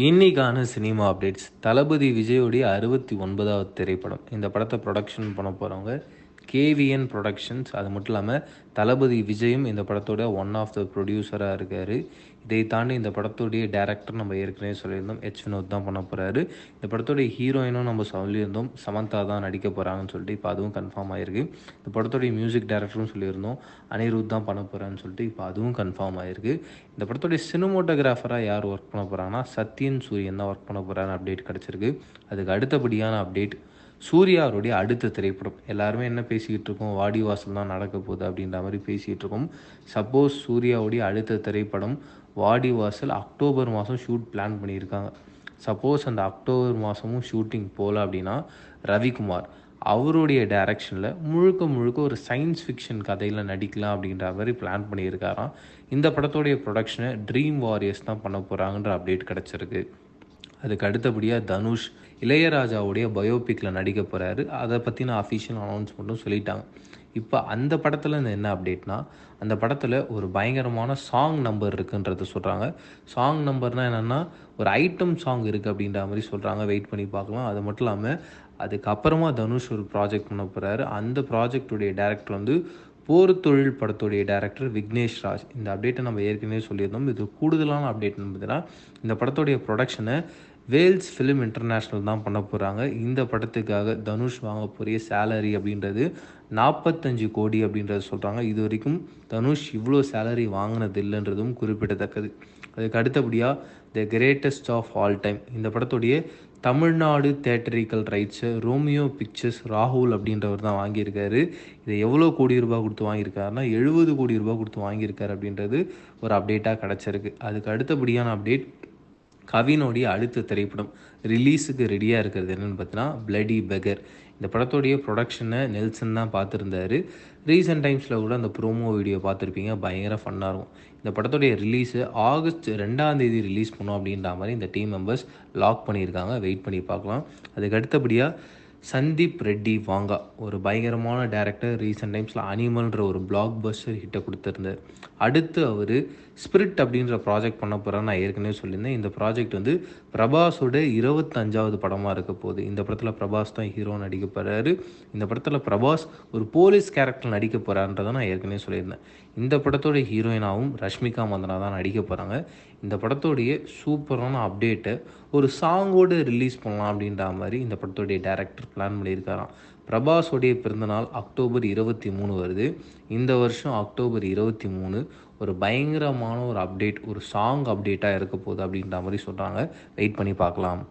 இன்னைக்கான cinema updates. தளபதி விஜயோடைய அறுபத்தி ஒன்பதாவது திரைப்படம். இந்த படத்தை ப்ரொடக்ஷன் பண்ண போகிறவங்க கேவிஎன் ப்ரொடக்ஷன்ஸ் அது மட்டும் இல்லாமல் தளபதி விஜயும் இந்த படத்தோட ஒன் ஆஃப் த ப்ரொடியூசராக இருக்கார். இதை தாண்டி இந்த படத்தோடைய டேரக்டர் நம்ம ஏற்கனவே சொல்லியிருந்தோம் எச் வினோத் தான் பண்ண போகிறாரு இந்த படத்தோடைய ஹீரோயினும் நம்ம சொல்லியிருந்தோம் சமந்தா தான் நடிக்க போகிறாங்கன்னு சொல்லிட்டு இப்போ அதுவும் கன்ஃபார்ம் ஆயிருக்கு. இந்த படத்தோடைய மியூசிக் டேரக்டரும் சொல்லியிருந்தோம் அனிருத் தான் பண்ண போகிறான்னு சொல்லிட்டு இப்போ அதுவும் கன்ஃபார்ம் ஆயிருக்கு. இந்த படத்தோடைய சினிமோட்டோகிராஃபராக யார் ஒர்க் பண்ண போகிறாங்கன்னா சத்யன் சூரியன் தான் ஒர்க் பண்ண போகிறான்னு அப்டேட் கிடச்சிருக்கு. அதுக்கு அடுத்தபடியான அப்டேட் சூர்யாவுடைய அடுத்த திரைப்படம். எல்லாருமே என்ன பேசிக்கிட்டு இருக்கோம்? வாடி வாசல் தான் நடக்க போகுது அப்படின்ற மாதிரி பேசிகிட்டு இருக்கோம். சப்போஸ் சூர்யாவுடைய அடுத்த திரைப்படம் வாடி வாசல் அக்டோபர் மாதம் ஷூட் பிளான் பண்ணியிருக்காங்க. சப்போஸ் அந்த அக்டோபர் மாதமும் ஷூட்டிங் போகல அப்படின்னா ரவிக்குமார் அவருடைய டைரக்ஷனில் முழுக்க முழுக்க ஒரு சயின்ஸ் ஃபிக்ஷன் கதையில் நடிக்கலாம் அப்படின்ற மாதிரி பிளான் பண்ணியிருக்காராம். இந்த படத்தோடைய ப்ரொடக்ஷனை ட்ரீம் வாரியர்ஸ் தான் பண்ண போகிறாங்கன்ற அப்டேட் கிடச்சிருக்கு. அதுக்கு அடுத்தபடியாக தனுஷ் இளையராஜாவுடைய பயோபிக்கில் நடிக்க போகிறாரு அதை பற்றின அஃபிஷியல் அனௌன்ஸ்மெண்ட்டும் சொல்லிட்டாங்க. இப்போ அந்த படத்தில் என்ன அப்டேட்னா அந்த படத்தில் ஒரு பயங்கரமான சாங் நம்பர் இருக்குன்றத சொல்கிறாங்க சாங் நம்பர்னால் என்னென்னா ஒரு ஐட்டம் சாங் இருக்குது அப்படின்ற மாதிரி சொல்கிறாங்க வெயிட் பண்ணி பார்க்கலாம். அது மட்டும் இல்லாமல் அதுக்கப்புறமா தனுஷ் ஒரு ப்ராஜெக்ட் பண்ண போகிறாரு அந்த ப்ராஜெக்டுடைய டேரக்டர் வந்து போர் தொழில் படத்துடைய டேரக்டர் விக்னேஷ் ராஜ். இந்த அப்டேட்டை நம்ம ஏற்கனவே சொல்லியிருந்தோம். இது கூடுதலான அப்டேட் பார்த்தீங்கன்னா இந்த படத்துடைய ப்ரொடக்ஷனை வேல்ஸ் ஃபிலிம் இன்டர்நேஷ்னல் தான் பண்ண போகிறாங்க இந்த படத்துக்காக தனுஷ் வாங்க போகிற சேலரி அப்படின்றது நாற்பத்தஞ்சு கோடி அப்படின்றத சொல்கிறாங்க இது வரைக்கும் தனுஷ் இவ்வளோ சேலரி வாங்கினது இல்லைன்றதும் குறிப்பிடத்தக்கது. அதுக்கு அடுத்தபடியாக the greatest of all time இந்த படத்துடைய தமிழ்நாடு தேட்டரிக்கல் ரைட்ஸை ரோமியோ பிக்சர்ஸ் ராகுல் அப்படின்றவர் தான் வாங்கியிருக்காரு. இதை எவ்வளோ கோடி ரூபாய் கொடுத்து வாங்கியிருக்காருன்னா எழுபது கோடி ரூபாய் கொடுத்து வாங்கியிருக்காரு அப்படின்றது ஒரு அப்டேட்டாக கிடச்சிருக்கு. அதுக்கு அடுத்தபடியான அப்டேட் கவினுடைய அடுத்த திரைப்படம் ரிலீஸுக்கு ரெடியாக இருக்கிறது என்னென்னு பார்த்தீங்கன்னா பிளடி பெகர் இந்த படத்துடைய ப்ரொடக்ஷனை நெல்சன் தான் பார்த்துருந்தாரு. ரீசெண்ட் டைம்ஸில் கூட அந்த ப்ரோமோ வீடியோ பார்த்துருப்பீங்க பயங்கர ஃபன்னாக இருக்கும். இந்த படத்துடைய ரிலீஸு ஆகஸ்ட் ரெண்டாம் தேதி ரிலீஸ் பண்ணோம் அப்படின்ற மாதிரி இந்த டீம் மெம்பர்ஸ் லாக் பண்ணியிருக்காங்க. வெயிட் பண்ணி பார்க்கலாம். அதுக்கு அடுத்தபடியாக சந்தீப் ரெட்டி வாங்கா ஒரு பயங்கரமான டேரக்டர் ரீசெண்ட் டைம்ஸில் அனிமல்ன்ற ஒரு பிளாக் பஸ்டர் ஹிட்டை கொடுத்துருந்தார். அடுத்து அவர் ஸ்பிரிட் அப்படின்ற ப்ராஜெக்ட் பண்ண போகிறான்னு நான் ஏற்கனவே சொல்லியிருந்தேன். இந்த ப்ராஜெக்ட் வந்து பிரபாஸோட இருபத்தஞ்சாவது படமாக இருக்க போகுது. இந்த படத்தில் பிரபாஸ் தான் ஹீரோ நடிக்க போகிறாரு இந்த படத்தில் பிரபாஸ் ஒரு போலீஸ் கேரக்டர் நடிக்க போகிறான்றதை நான் ஏற்கனவே சொல்லியிருந்தேன். இந்த படத்தோட ஹீரோயினாகவும் ரஷ்மிகா மந்தனா தான் நடிக்க போகிறாங்க இந்த படத்தோடைய சூப்பரான அப்டேட்டை ஒரு சாங்கோடு ரிலீஸ் பண்ணலாம் அப்படின்ற மாதிரி இந்த படத்தோடைய டேரக்டர் பிளான் பண்ணியிருக்காராம். பிரபாஸோடைய பிறந்தநாள் அக்டோபர் இருபத்தி மூணு வருது. இந்த வருஷம் அக்டோபர் இருபத்தி மூணு ஒரு பயங்கரமான ஒரு அப்டேட் ஒரு சாங் அப்டேட்டாக இருக்க போகுது அப்படின்ற மாதிரி சொல்கிறாங்க வெயிட் பண்ணி பார்க்கலாம்.